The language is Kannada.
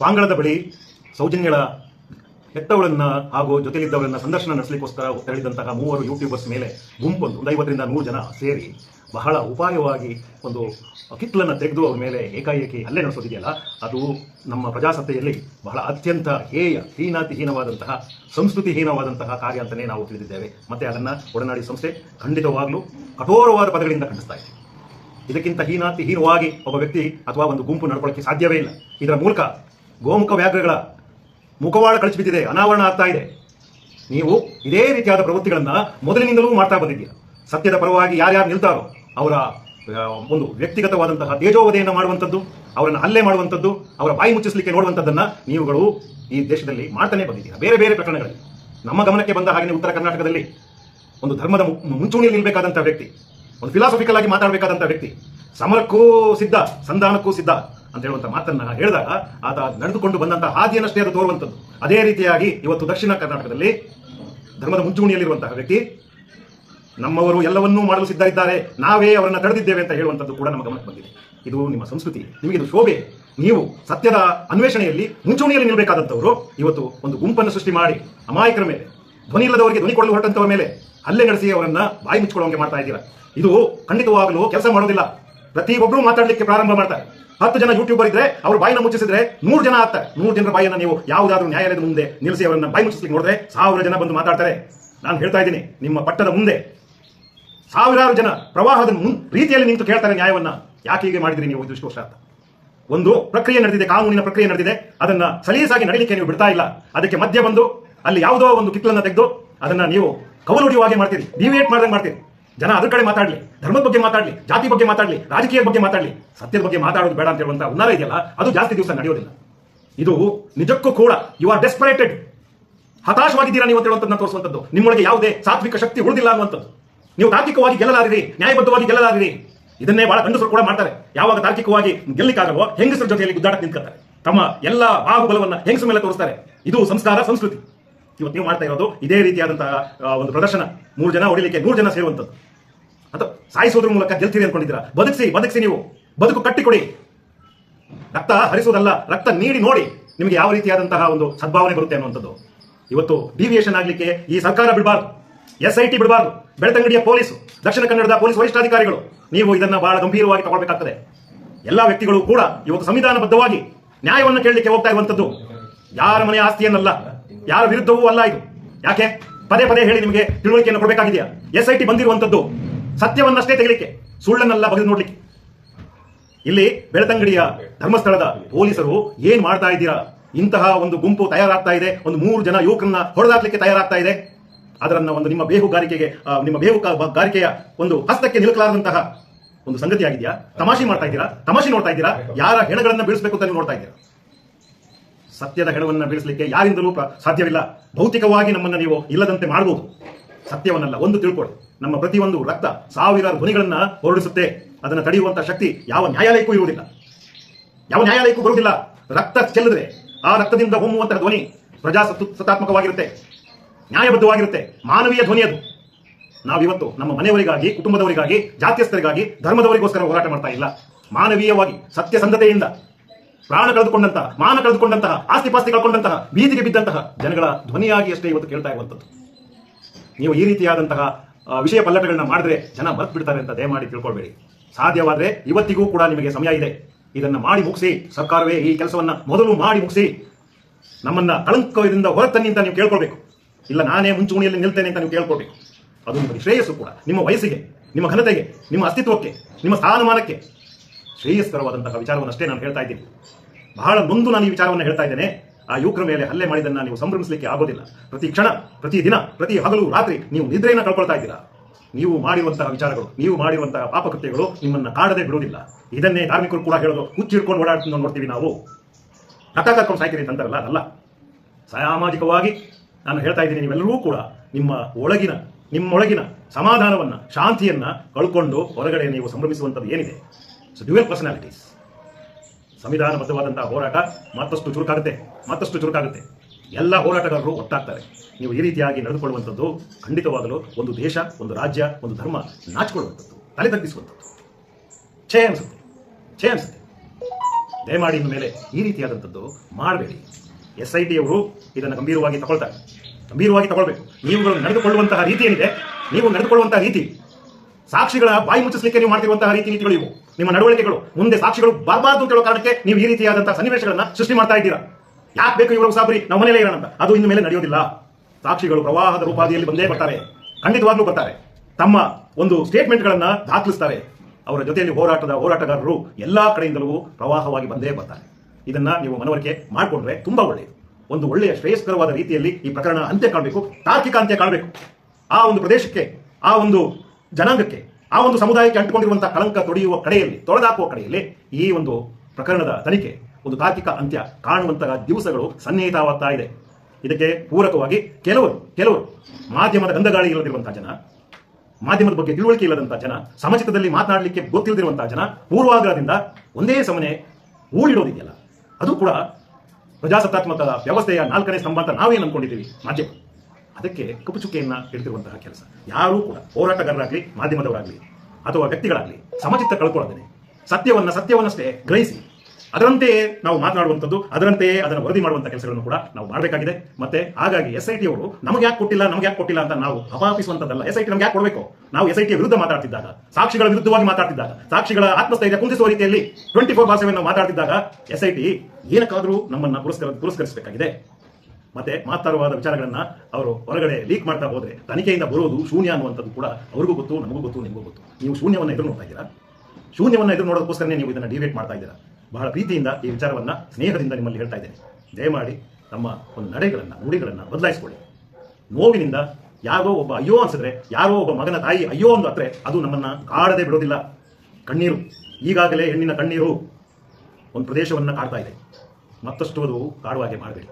ಪಾಂಗಳದ ಬಳಿ ಸೌಜನ್ಯಳ ಹೆತ್ತವಳನ್ನ ಹಾಗೂ ಜೊತೆಲಿದ್ದವರನ್ನ ಸಂದರ್ಶನ ನಡೆಸಲಿಕ್ಕೋಸ್ಕರ ತೆರಳಿದಂತಹ ಮೂವರು ಯೂಟ್ಯೂಬರ್ಸ್ ಮೇಲೆ ಗುಂಪೊಂದು ಒಂದು ಐವತ್ತರಿಂದ ನೂರು ಜನ ಸೇರಿ ಬಹಳ ಉಪಾಯವಾಗಿ ಒಂದು ಕಿತ್ತಲನ್ನು ತೆಗೆದು ಅವರ ಮೇಲೆ ಏಕಾಏಕಿ ಹಲ್ಲೆ ನಡೆಸೋದಿದೆಯಲ್ಲ, ಅದು ನಮ್ಮ ಪ್ರಜಾಸತ್ತೆಯಲ್ಲಿ ಬಹಳ ಅತ್ಯಂತ ಹೇಯ, ಹೀನಾತಿಹೀನವಾದಂತಹ, ಸಂಸ್ಕೃತಿಹೀನವಾದಂತಹ ಕಾರ್ಯ ಅಂತಲೇ ನಾವು ತಿಳಿದಿದ್ದೇವೆ. ಮತ್ತೆ ಅದನ್ನು ಒಡನಾಡಿ ಸಂಸ್ಥೆ ಖಂಡಿತವಾಗಲೂ ಕಠೋರವಾದ ಪದಗಳಿಂದ ಖಂಡಿಸ್ತಾ ಇದೆ. ಇದಕ್ಕಿಂತ ಹೀನಾತಿ ಹೀನವಾಗಿ ಒಬ್ಬ ವ್ಯಕ್ತಿ ಅಥವಾ ಒಂದು ಗುಂಪು ನಡ್ಕೊಳ್ಳೋಕ್ಕೆ ಸಾಧ್ಯವೇ ಇಲ್ಲ. ಇದರ ಮೂಲಕ ಗೋಮುಖ ವ್ಯಾಘ್ರಗಳ ಮುಖವಾಡ ಕಳಿಸಿಬಿದ್ದಿದೆ ಅನಾವರಣ ಆಗ್ತಾ ಇದೆ. ನೀವು ಇದೇ ರೀತಿಯಾದ ಪ್ರವೃತ್ತಿಗಳನ್ನು ಮೊದಲಿನಿಂದಲೂ ಮಾಡ್ತಾ ಬಂದಿದ್ದೀರಾ? ಸತ್ಯದ ಪರವಾಗಿ ಯಾರ್ಯಾರು ನಿಲ್ತಾರೋ, ಅವರ ಒಂದು ವ್ಯಕ್ತಿಗತವಾದಂತಹ ತೇಜೋವಧೆಯನ್ನು ಮಾಡುವಂಥದ್ದು, ಅವರನ್ನು ಹಲ್ಲೆ ಮಾಡುವಂಥದ್ದು, ಅವರ ಬಾಯಿ ಮುಚ್ಚಿಸಲಿಕ್ಕೆ ನೋಡುವಂಥದ್ದನ್ನು ನೀವುಗಳು ಈ ದೇಶದಲ್ಲಿ ಮಾಡ್ತಾನೆ ಬಂದಿದ್ದೀರಾ? ಬೇರೆ ಬೇರೆ ಪ್ರಕರಣಗಳಲ್ಲಿ. ನಮ್ಮ ಗಮನಕ್ಕೆ ಬಂದ ಹಾಗೆ ಉತ್ತರ ಕರ್ನಾಟಕದಲ್ಲಿ ಒಂದು ಧರ್ಮದ ಮುಂಚೂಣಿಯಲ್ಲಿ ಇರಬೇಕಾದಂಥ ವ್ಯಕ್ತಿ, ಒಂದು ಫಿಲಾಸಫಿಕಲ್ ಆಗಿ ಮಾತಾಡಬೇಕಾದಂಥ ವ್ಯಕ್ತಿ, ಸಮರಕ್ಕೂ ಸಿದ್ಧ, ಸಂಧಾನಕ್ಕೂ ಸಿದ್ಧ ಅಂತ ಹೇಳುವಂತ ಮಾತನ್ನ ಹೇಳಿದಾಗ ಆತ ನಡೆದುಕೊಂಡು ಬಂದಂತ ಹಾದಿಯನ್ನಷ್ಟೇ ಅದು ತೋರುವಂಥದ್ದು. ಅದೇ ರೀತಿಯಾಗಿ ಇವತ್ತು ದಕ್ಷಿಣ ಕರ್ನಾಟಕದಲ್ಲಿ ಧರ್ಮದ ಮುಂಚೂಣಿಯಲ್ಲಿರುವಂತಹ ವ್ಯಕ್ತಿ, ನಮ್ಮವರು ಎಲ್ಲವನ್ನೂ ಮಾಡಲು ಸಿದ್ಧರಿದ್ದಾರೆ. ನಾವೇ ಅವರನ್ನು ತಡೆದಿದ್ದೇವೆ ಅಂತ ಹೇಳುವಂಥದ್ದು ಕೂಡ ನಮ್ಮ ಗಮನಕ್ಕೆ ಬಂದಿದೆ. ಇದು ನಿಮ್ಮ ಸಂಸ್ಕೃತಿ, ನಿಮಗೆ ಇದು ಶೋಭೆ. ನೀವು ಸತ್ಯದ ಅನ್ವೇಷಣೆಯಲ್ಲಿ ಮುಂಚೂಣಿಯಲ್ಲಿ ನಿಲ್ಲಬೇಕಾದಂಥವರು ಇವತ್ತು ಒಂದು ಗುಂಪನ್ನು ಸೃಷ್ಟಿ ಮಾಡಿ, ಅಮಾಯಕರ ಮೇಲೆ ಧ್ವನಿ ಇಲ್ಲದವರಿಗೆ ಧ್ವನಿ ಕೊಡಲು ಹೊರಟಂತವರ ಮೇಲೆ ಹಲ್ಲೆ ನಡೆಸಿ ಅವರನ್ನು ಬಾಯಿ ಮುಚ್ಚಿಕೊಳ್ಳುವಂತೆ ಮಾಡ್ತಾ ಇದ್ದೀರಾ. ಇದು ಖಂಡಿತವಾಗಲೂ ಕೆಲಸ ಮಾಡೋದಿಲ್ಲ. ಪ್ರತಿಯೊಬ್ಬರೂ ಮಾತಾಡಲಿಕ್ಕೆ ಪ್ರಾರಂಭ ಮಾಡ್ತಾರೆ. ಹತ್ತು ಜನ ಯೂಟ್ಯೂಬರ್ ಇದ್ರೆ ಅವ್ರ ಬಾಯಿನ ಮುಚ್ಚಿಸಿದ್ರೆ ನೂರು ಜನ ಆಗ್ತಾರೆ. ನೂರು ಜನರ ಬಾಯಿಯನ್ನು ನೀವು ಯಾವುದಾದ್ರೂ ನ್ಯಾಯಾಲಯದ ಮುಂದೆ ನಿಲ್ಲಿಸಿ ಅವರನ್ನ ಬಾಯಿ ಮುಚ್ಚಿಸಲಿಕ್ಕೆ ನೋಡಿದ್ರೆ ಸಾವಿರ ಜನ ಬಂದು ಮಾತಾಡ್ತಾರೆ. ನಾನು ಹೇಳ್ತಾ ಇದ್ದೀನಿ, ನಿಮ್ಮ ಪಟ್ಟದ ಮುಂದೆ ಸಾವಿರಾರು ಜನ ಪ್ರವಾಹದ ಮುನ್, ರೀತಿಯಲ್ಲಿ ನಿಂತು ಕೇಳ್ತಾರೆ ನ್ಯಾಯವನ್ನ. ಯಾಕೆ ಹೀಗೆ ಮಾಡಿದ್ರಿ ನೀವು ಅಂತ ಒಂದು ಪ್ರಕ್ರಿಯೆ ನಡೆದಿದೆ, ಕಾನೂನಿನ ಪ್ರಕ್ರಿಯೆ ನಡೆದಿದೆ. ಅದನ್ನ ಸಲೀಸಾಗಿ ನಡೀಲಿಕ್ಕೆ ನೀವು ಬಿಡ್ತಾ ಇಲ್ಲ. ಅದಕ್ಕೆ ಮಧ್ಯ ಬಂದು ಅಲ್ಲಿ ಯಾವುದೋ ಒಂದು ಕಿತ್ಲನ್ನ ತೆಗೆದು ಅದನ್ನ ನೀವು ಕವಲುಡಿಯುವಾಗೆ ಮಾಡ್ತೀರಿ. ಡಿವಿಯೇಟ್ ಮಾಡ್ದಂಗೆ ಮಾಡ್ತೀರಿ. ಜನ ಅದ್ರ ಕಡೆ ಮಾತಾಡಲಿ, ಧರ್ಮದ ಬಗ್ಗೆ ಮಾತಾಡ್ಲಿ, ಜಾತಿ ಬಗ್ಗೆ ಮಾತಾಡ್ಲಿ, ರಾಜಕೀಯದ ಬಗ್ಗೆ ಮಾತಾಡ್ಲಿ, ಸತ್ಯದ ಬಗ್ಗೆ ಮಾತಾಡೋದು ಬೇಡ ಅಂತ ಹೇಳುವಂತ ಉನ್ನಾರ ಇದೆಯಲ್ಲ, ಅದು ಜಾಸ್ತಿ ದಿವಸ ನಡೆಯೋದಿಲ್ಲ. ಇದು ನಿಜಕ್ಕೂ ಕೂಡ ಯು ಆರ್ ಡೆಸ್ಪರೇಟೆಡ್ ಹತಾಶವಾಗಿದ್ದೀರಾ ನೀವು ಹೇಳುವಂಥದ್ದನ್ನ ತೋರಿಸುವಂಥದ್ದು. ನಿಮ್ಮೊಳಗೆ ಯಾವುದೇ ಸಾತ್ವಿಕ ಶಕ್ತಿ ಉಳಿದಿಲ್ಲ ಅನ್ನುವಂಥದ್ದು. ನೀವು ತಾರ್ಕಿಕವಾಗಿ ಗೆಲ್ಲಲಾರಿರಿ, ನ್ಯಾಯಬದ್ಧವಾಗಿ ಗೆಲ್ಲಲಾರಿರಿ. ಇದನ್ನೇ ಬಹಳ ಗಂಡಸರು ಕೂಡ ಮಾಡ್ತಾರೆ. ಯಾವಾಗ ತಾರ್ಕಿಕವಾಗಿ ಗೆಲ್ಲಿಕ್ಕಾಗಲ್ವೋ ಹೆಂಗಸರ ಜೊತೆಯಲ್ಲಿ ಗುದ್ದಾಡಕ್ಕೆ ನಿಂತ್ಕೊತಾರೆ ತಮ್ಮ ಎಲ್ಲ ಬಾಹುಬಲವನ್ನು ಹೆಂಗಸರ ಮೇಲೆ ತೋರಿಸ್ತಾರೆ. ಇದು ಸಂಸ್ಕಾರ, ಸಂಸ್ಕೃತಿ. ಇವತ್ತು ನೀವು ಮಾಡ್ತಾ ಇರೋದು ಇದೇ ರೀತಿಯಾದಂತಹ ಒಂದು ಪ್ರದರ್ಶನ. ಮೂರು ಜನ ಹೊಡಿಲಿಕ್ಕೆ ನೂರು ಜನ ಸೇರುವಂಥದ್ದು. ಅಥವಾ ಸಾಯಿಸೋದ್ರ ಮೂಲಕ ಗೆಲ್ತೀರಿ ಅನ್ಕೊಂಡಿದ್ದೀರಾ? ಬದುಕಿಸಿ ಬದುಕಿಸಿ ನೀವು. ಬದುಕು ಕಟ್ಟಿಕೊಡಿ. ರಕ್ತ ಹರಿಸುವುದಲ್ಲ, ರಕ್ತ ನೀಡಿ ನೋಡಿ ನಿಮಗೆ ಯಾವ ರೀತಿಯಾದಂತಹ ಒಂದು ಸದ್ಭಾವನೆ ಬರುತ್ತೆ ಅನ್ನುವಂಥದ್ದು. ಇವತ್ತು ಡಿವಿಯೇಷನ್ ಆಗಲಿಕ್ಕೆ ಈ ಸರ್ಕಾರ ಬಿಡಬಾರ್ದು. ಎಸ್ ಐ ಟಿ ಬಿಡಬಾರ್ದು. ಬೆಳ್ತಂಗಡಿಯ ಪೊಲೀಸ್, ದಕ್ಷಿಣ ಕನ್ನಡದ ಪೊಲೀಸ್ ವರಿಷ್ಠಾಧಿಕಾರಿಗಳು, ನೀವು ಇದನ್ನ ಬಹಳ ಗಂಭೀರವಾಗಿ ತಗೊಳ್ಬೇಕಾಗ್ತದೆ. ಎಲ್ಲ ವ್ಯಕ್ತಿಗಳು ಕೂಡ ಇವತ್ತು ಸಂವಿಧಾನಬದ್ಧವಾಗಿ ನ್ಯಾಯವನ್ನು ಕೇಳಲಿಕ್ಕೆ ಹೋಗ್ತಾ ಇರುವಂಥದ್ದು. ಯಾರ ಮನೆ ಆಸ್ತಿಯನ್ನಲ್ಲ. ಯಾರ ವಿರುದ್ಧವೂ ಅಲ್ಲ ಇದು. ಯಾಕೆ? ಪದೇ ಪದೇ ಹೇಳಿ ನಿಮಗೆ ತಿಳುವಳಿಕೆಯನ್ನು ಕೊಡಬೇಕಾಗಿದೆಯಾ? ಎಸ್ ಐ ಟಿ ಬಂದಿರುವಂತದ್ದು ಸತ್ಯವನ್ನಷ್ಟೇ ತೆಗಲಿಕ್ಕೆ ಸುಳ್ಳನ್ನೆಲ್ಲ ಬಗೆದು ನೋಡ್ಲಿಕ್ಕೆ. ಇಲ್ಲಿ ಬೆಳತಂಗಡಿಯ ಧರ್ಮಸ್ಥಳದ ಪೊಲೀಸರು ಏನ್ ಮಾಡ್ತಾ ಇದ್ದೀರಾ? ಇಂತಹ ಒಂದು ಗುಂಪು ತಯಾರಾಗ್ತಾ ಇದೆ. ಒಂದು ಮೂರು ಜನ ಯುವಕರನ್ನ ಹೊಡೆದಾಕ್ಲಿಕ್ಕೆ ತಯಾರಾಗ್ತಾ ಇದೆ. ಅದರನ್ನ ಒಂದು ನಿಮ್ಮ ಬೇಹುಗಾರಿಕೆಗೆ ನಿಮ್ಮ ನಿಮ್ಮ ಬೇಹುಗಾರಿಕೆಯ ಒಂದು ಹಸ್ತಕ್ಕೆ ನಿಲುಕಲಾರದಂತಹ ಒಂದು ಸಂಗತಿ ಆಗಿದೆಯಾ ತಮಾಷೆ ಮಾಡ್ತಾ ಇದ್ದೀರಾ? ತಮಾಷೆ ನೋಡ್ತಾ ಇದ್ದೀರಾ? ಯಾರ ಹೆಣಗಳನ್ನ ಬೀಳಿಸಬೇಕು ಅಂತ ನೋಡ್ತಾ ಇದ್ದೀರಾ? ಸತ್ಯದ ಹೆಣವನ್ನ ಬೀಳಿಸಲಿಕ್ಕೆ ಯಾರಿಂದಲೂ ಸಾಧ್ಯವಿಲ್ಲ. ಭೌತಿಕವಾಗಿ ನಮ್ಮನ್ನ ನೀವು ಇಲ್ಲದಂತೆ ಮಾಡಬಹುದು ಸತ್ಯವನ್ನಲ್ಲ, ಒಂದು ತಿಳ್ಕೊಳ್ಳಿ ನಮ್ಮ ಪ್ರತಿಯೊಂದು ರಕ್ತ ಸಾವಿರಾರು ಧ್ವನಿಗಳನ್ನ ಹೊರಡಿಸುತ್ತೆ. ಅದನ್ನು ತಡೆಯುವಂತಹ ಶಕ್ತಿ ಯಾವ ನ್ಯಾಯಾಲಯಕ್ಕೂ ಇರುವುದಿಲ್ಲ. ಯಾವ ನ್ಯಾಯಾಲಯಕ್ಕೂ ಬರುವುದಿಲ್ಲ. ರಕ್ತ ಚೆಲ್ಲಿದ್ರೆ ಆ ರಕ್ತದಿಂದ ಹೊಮ್ಮುವಂತಹ ಧ್ವನಿ ಪ್ರಜಾಸತ್ತು ಸತಾತ್ಮಕವಾಗಿರುತ್ತೆ ನ್ಯಾಯಬದ್ಧವಾಗಿರುತ್ತೆ. ಮಾನವೀಯ ಧ್ವನಿ ಅದು. ನಾವಿವತ್ತು ನಮ್ಮ ಮನೆಯವರಿಗಾಗಿ, ಕುಟುಂಬದವರಿಗಾಗಿ, ಜಾತ್ಯಸ್ಥರಿಗಾಗಿ, ಧರ್ಮದವರಿಗೋಸ್ಕರ ಹೋರಾಟ ಮಾಡ್ತಾ ಇಲ್ಲ. ಮಾನವೀಯವಾಗಿ, ಸತ್ಯಸಂಧತೆಯಿಂದ. ಪ್ರಾಣ ಕಳೆದುಕೊಂಡಂತಹ, ಮಾನ ಕಳೆದುಕೊಂಡಂತಹ, ಆಸ್ತಿ ಪಾಸ್ತಿ ಕಳ್ಕೊಂಡಂತಹ, ಬೀದಿಗೆ ಬಿದ್ದಂತಹ ಜನಗಳ ಧ್ವನಿಯಾಗಿ ಅಷ್ಟೇ ಇವತ್ತು ಕೇಳ್ತಾ ಇರುವಂಥದ್ದು. ನೀವು ಈ ರೀತಿಯಾದಂತಹ ವಿಷಯ ಪಲ್ಲಟಗಳನ್ನ ಮಾಡಿದ್ರೆ ಜನ ಮರ್ತ್ ಬಿಡ್ತಾರೆ ಅಂತ ದಯಮಾಡಿ ತಿಳ್ಕೊಳ್ಬೇಡಿ. ಸಾಧ್ಯವಾದ್ರೆ ಇವತ್ತಿಗೂ ಕೂಡ ನಿಮಗೆ ಸಮಯ ಇದೆ. ಇದನ್ನ ಮಾಡಿ ಮುಗಿಸಿ, ಸರ್ಕಾರವೇ ಈ ಕೆಲಸವನ್ನ ಮೊದಲು ಮಾಡಿ ಮುಗಿಸಿ, ನಮ್ಮನ್ನ ಕಳಂಕದಿಂದ ಹೊರತನ್ನಿ ಅಂತ ನೀವು ಕೇಳ್ಕೊಳ್ಬೇಕು. ಇಲ್ಲ ನಾನೇ ಮುಂಚೂಣಿಯಲ್ಲಿ ನಿಲ್ತೇನೆ ಅಂತ ನೀವು ಕೇಳ್ಕೊಳ್ಬೇಕು. ಅದು ನಿಮಗೆ ಶ್ರೇಯಸ್ಸು ಕೂಡ. ನಿಮ್ಮ ವಯಸ್ಸಿಗೆ, ನಿಮ್ಮ ಘನತೆಗೆ, ನಿಮ್ಮ ಅಸ್ತಿತ್ವಕ್ಕೆ, ನಿಮ್ಮ ಸ್ಥಾನಮಾನಕ್ಕೆ ಶ್ರೇಯಸ್ಕರವಾದಂತಹ ವಿಚಾರವನ್ನಷ್ಟೇ ನಾನು ಹೇಳ್ತಾ ಇದ್ದೀನಿ. ಬಹಳ ನೊಂದು ನಾನು ಈ ವಿಚಾರವನ್ನು ಹೇಳ್ತಾ ಇದ್ದೇನೆ. ಆ ಯುವಕರ ಮೇಲೆ ಹಲ್ಲೆ ಮಾಡಿದ್ದನ್ನು ನೀವು ಸಂಭ್ರಮಿಸಲಿಕ್ಕೆ ಆಗೋದಿಲ್ಲ. ಪ್ರತಿ ಕ್ಷಣ, ಪ್ರತಿ ದಿನ, ಪ್ರತಿ ಹಗಲು, ರಾತ್ರಿ ನೀವು ನಿದ್ರೆಯನ್ನು ಕಳ್ಕೊಳ್ತಾ ಇದ್ದೀರಾ? ನೀವು ಮಾಡಿರುವಂತಹ ವಿಚಾರಗಳು, ನೀವು ಮಾಡಿರುವಂತಹ ಪಾಪಕೃತ್ಯಗಳು ನಿಮ್ಮನ್ನ ಕಾಡದೆ ಬಿಡುವುದಿಲ್ಲ. ಇದನ್ನೇ ಕಾರ್ಮಿಕರು ಕೂಡ ಹೇಳೋದು ಹುಚ್ಚಿಡ್ಕೊಂಡು ಓಡಾಡ್ಕೊಂಡು ನೋಡ್ತೀವಿ ನಾವು. ರಥ ಕರ್ಕೊಂಡು ಸಾಯ್ತೀರಿ ಅಂತ ಅಂತಾರಲ್ಲ, ಅದಲ್ಲ. ಸಾಮಾಜಿಕವಾಗಿ ನಾನು ಹೇಳ್ತಾ ಇದ್ದೀನಿ, ನೀವೆಲ್ಲರೂ ಕೂಡ ನಿಮ್ಮ ಒಳಗಿನ, ನಿಮ್ಮೊಳಗಿನ ಸಮಾಧಾನವನ್ನ, ಶಾಂತಿಯನ್ನ ಕಳ್ಕೊಂಡು ಹೊರಗಡೆ ನೀವು ಸಂಭ್ರಮಿಸುವಂಥದ್ದು ಏನಿದೆ? ಸೊ ಡ್ಯುವೆಲ್ ಪರ್ಸನಾಲಿಟೀಸ್ ಸಂವಿಧಾನಬದ್ಧವಾದಂತಹ ಹೋರಾಟ ಮತ್ತಷ್ಟು ಚುರುಕಾಗುತ್ತೆ ಮತ್ತಷ್ಟು ಚುರುಕಾಗುತ್ತೆ. ಎಲ್ಲ ಹೋರಾಟಗಾರರು ಒಟ್ಟಾಗ್ತಾರೆ. ನೀವು ಈ ರೀತಿಯಾಗಿ ನಡೆದುಕೊಳ್ಳುವಂಥದ್ದು ಖಂಡಿತವಾಗಲು ಒಂದು ದೇಶ, ಒಂದು ರಾಜ್ಯ, ಒಂದು ಧರ್ಮ ನಾಚಿಕೊಳ್ಳುವಂಥದ್ದು ತಲೆ ತಗ್ಗಿಸುವಂಥದ್ದು ಛೇ ಅನಿಸುತ್ತೆ ಛೇ ಅನಿಸುತ್ತೆ. ದಯಮಾಡಿ ಮೇಲೆ ಈ ರೀತಿಯಾದಂಥದ್ದು ಮಾಡಬೇಡಿ. ಎಸ್ ಐ ಟಿಯವರು ಇದನ್ನು ಗಂಭೀರವಾಗಿ ತಗೊಳ್ತಾರೆ. ಗಂಭೀರವಾಗಿ ತಗೊಳ್ಬೇಕು. ನೀವುಗಳು ನಡೆದುಕೊಳ್ಳುವಂತಹ ರೀತಿ ಏನಿದೆ? ನೀವು ನಡೆದುಕೊಳ್ಳುವಂತಹ ರೀತಿ. ಸಾಕ್ಷಿಗಳ ಬಾಯಿ ಮುಚ್ಚಿಸಲಿಕ್ಕೆ ನೀವು ಮಾಡ್ತಿರುವಂತಹ ರೀತಿ ನೀತಿಗಳು ಇವು. ನಿಮ್ಮ ನಡವಳಿಕೆಗಳು, ಮುಂದೆ ಸಾಕ್ಷಿಗಳು ಬರಬಾರ್ದು ಅಂತ ಹೇಳೋ ಕಾರಣಕ್ಕೆ ನೀವು ಈ ರೀತಿಯಾದಂತಹ ಸನ್ನಿವೇಶಗಳನ್ನ ಸೃಷ್ಟಿ ಮಾಡ್ತಾ ಇದ್ದೀರಾ? ಯಾಕೆ ಬೇಕು ಇವರು ಸಾಬ್ರಿ ನಮ್ಮ ಮನೇಲೇ ಇರೋಣ ಅದು ಇನ್ನು ಮೇಲೆ ನಡೆಯೋದಿಲ್ಲ. ಸಾಕ್ಷಿಗಳು ಪ್ರವಾಹದ ರೂಪಾದಿಯಲ್ಲಿ ಬಂದೇ ಬರ್ತಾರೆ. ಖಂಡಿತವಾಗ್ಲೂ ಬರ್ತಾರೆ. ತಮ್ಮ ಒಂದು ಸ್ಟೇಟ್ಮೆಂಟ್ಗಳನ್ನ ದಾಖಲಿಸ್ತಾರೆ. ಅವರ ಜೊತೆಯಲ್ಲಿ ಹೋರಾಟದ ಹೋರಾಟಗಾರರು ಎಲ್ಲಾ ಕಡೆಯಿಂದಲೂ ಪ್ರವಾಹವಾಗಿ ಬಂದೇ ಬರ್ತಾರೆ. ಇದನ್ನ ನೀವು ಮನವರಿಕೆ ಮಾಡಿಕೊಂಡ್ರೆ ತುಂಬಾ ಒಳ್ಳೆಯದು ಒಂದು ಒಳ್ಳೆಯ ಶ್ರೇಯಸ್ಕರವಾದ ರೀತಿಯಲ್ಲಿ ಈ ಪ್ರಕರಣ ಅಂತ್ಯ ಕಾಣಬೇಕು, ತಾರ್ಕಿಕ ಅಂತ್ಯ ಕಾಣಬೇಕು. ಆ ಒಂದು ಪ್ರದೇಶಕ್ಕೆ, ಆ ಒಂದು ಜನಾಂಗಕ್ಕೆ ಆ ಒಂದು ಸಮುದಾಯಕ್ಕೆ ಅಂಟಿಕೊಂಡಿರುವಂತಹ ಕಳಂಕ ತೊಡೆಯುವ ಕಡೆಯಲ್ಲಿ ತೊಳೆದಾಕುವ ಕಡೆಯಲ್ಲಿ ಈ ಒಂದು ಪ್ರಕರಣದ ತನಿಖೆ, ಒಂದು ತಾರ್ಕಿಕ ಅಂತ್ಯ ಕಾಣುವಂತಹ ದಿವಸಗಳು ಸನ್ನಿಹಿತವಾಗ್ತಾ ಇದೆ. ಇದಕ್ಕೆ ಪೂರಕವಾಗಿ ಕೆಲವರು ಕೆಲವರು ಮಾಧ್ಯಮದ ಗಂಧಗಾಳಿ ಇಲ್ಲದಿರುವಂತಹ ಜನ, ಮಾಧ್ಯಮದ ಬಗ್ಗೆ ತಿಳುವಳಿಕೆ ಇಲ್ಲದಂತಹ ಜನ, ಸಮಚಿತದಲ್ಲಿ ಮಾತನಾಡಲಿಕ್ಕೆ ಗೊತ್ತಿಲ್ಲದಿರುವಂತಹ ಜನ ಪೂರ್ವಾಗ್ರಹದಿಂದ ಒಂದೇ ಸಮನೆ ಊಳಿಡೋದಿದೆಯಲ್ಲ. ಅದು ಕೂಡ ಪ್ರಜಾಸತ್ತಾತ್ಮಕ ವ್ಯವಸ್ಥೆಯ ನಾಲ್ಕನೇ ಸ್ತಂಭ ಅಂತ ನಾವೇನು ಅನ್ಕೊಂಡಿದ್ದೀವಿ? ಮಾಧ್ಯಮ. ಅದಕ್ಕೆ ಕಪ್ಪುಚುಕ್ಕೆಯನ್ನ ಹಿಡಿದಿರುವಂತಹ ಕೆಲಸ. ಯಾರೂ ಕೂಡ ಹೋರಾಟಗಾರರಾಗಲಿ, ಮಾಧ್ಯಮದವರಾಗಲಿ, ಅಥವಾ ವ್ಯಕ್ತಿಗಳಾಗಲಿ, ಸಮಚಿತ್ತ ಕಳ್ಕೊಳ್ಳೋದೇನೆ. ಸತ್ಯವನ್ನ ಸತ್ಯವನ್ನಷ್ಟೇ ಗ್ರಹಿಸಿ. ಅದರಂತೆಯೇ ನಾವು ಮಾತನಾಡುವಂಥದ್ದು, ಅದರಂತೆಯೇ ಅದನ್ನು ವರದಿ ಮಾಡುವಂಥ ಕೆಲಸಗಳನ್ನು ಕೂಡ ನಾವು ಮಾಡಬೇಕಾಗಿದೆ. ಮತ್ತೆ ಹಾಗಾಗಿ ಎಸ್ ಐ ಟಿ ಅವರು ನಮಗೆ ಯಾಕೆ ಕೊಟ್ಟಿಲ್ಲ, ನಮಗೆ ಯಾಕೆ ಕೊಟ್ಟಿಲ್ಲ ಅಂತ ನಾವು ಅಪಾಪಿಸುವಂಥದ್ದಲ್ಲ ಎಸ್ ಐ ಟಿ ನಮ್ಗೆ ಯಾಕೆ ಕೊಡಬೇಕು? ನಾವು ಎಸ್ ಐ ಟಿ ವಿರುದ್ಧ ಮಾತಾಡ್ತಿದ್ದಾಗ, ಸಾಕ್ಷಿಗಳ ವಿರುದ್ಧವಾಗಿ ಮಾತಾಡ್ತಿದ್ದಾಗ, ಸಾಕ್ಷಿಗಳ ಆತ್ಮಸ್ಥೈರ್ಯ ಕುಂದಿಸುವ ರೀತಿಯಲ್ಲಿ ಟ್ವೆಂಟಿ ಫೋರ್ ಭಾಷೆಯನ್ನು ಮಾತಾಡ್ತಿದ್ದಾಗ ಎಸ್ ಐ ಟಿ ಏನಕ್ಕಾದರೂ ನಮ್ಮನ್ನು ಪುರಸ್ಕಾರ ಪುರಸ್ಕರಿಸಬೇಕಾಗಿದೆ. ಮತ್ತೆ ಮಾತಾಡುವಾದ ವಿಚಾರಗಳನ್ನ ಅವರು ಹೊರಗಡೆ ಲೀಕ್ ಮಾಡ್ತಾ ಹೋದ್ರೆ ತನಿಖೆಯಿಂದ ಬರೋದು ಶೂನ್ಯ ಅನ್ನುವಂಥದ್ದು ಕೂಡ ಅವ್ರಿಗೂ ಗೊತ್ತು, ನಮಗೂ ಗೊತ್ತು, ನಿಮಗೂ ಗೊತ್ತು. ನೀವು ಶೂನ್ಯವನ್ನು ಎದುರು ನೋಡ್ತಾ ಇದ್ದೀರಾ? ಶೂನ್ಯವನ್ನು ಎದುರು ನೋಡೋದಕ್ಕೋಸ್ಕರನೇ ನೀವು ಇದನ್ನು ಡಿಬೇಟ್ ಮಾಡ್ತಾ ಇದ್ದೀರಾ? ಬಹಳ ಪ್ರೀತಿಯಿಂದ ಈ ವಿಚಾರವನ್ನ ಸ್ನೇಹದಿಂದ ನಿಮ್ಮಲ್ಲಿ ಹೇಳ್ತಾ ಇದ್ದೇನೆ. ದಯಮಾಡಿ ನಮ್ಮ ಒಂದು ನಡೆಗಳನ್ನು, ನುಡಿಗಳನ್ನು ಬದಲಾಯಿಸಿಕೊಳ್ಳಿ. ನೋವಿನಿಂದ ಯಾರೋ ಒಬ್ಬ ಅಯ್ಯೋ ಅನ್ಸಿದ್ರೆ, ಯಾರೋ ಒಬ್ಬ ಮಗನ ತಾಯಿ ಅಯ್ಯೋ ಒಂದು ಹತ್ರೆ ಅದು ನಮ್ಮನ್ನು ಕಾಡದೆ ಬಿಡೋದಿಲ್ಲ. ಕಣ್ಣೀರು, ಈಗಾಗಲೇ ಹೆಣ್ಣಿನ ಕಣ್ಣೀರು ಒಂದು ಪ್ರದೇಶವನ್ನು ಕಾಡ್ತಾ ಇದೆ. ಮತ್ತಷ್ಟು ಅದು ಕಾಡುವಾಗೆ ಮಾಡಬೇಡಿ.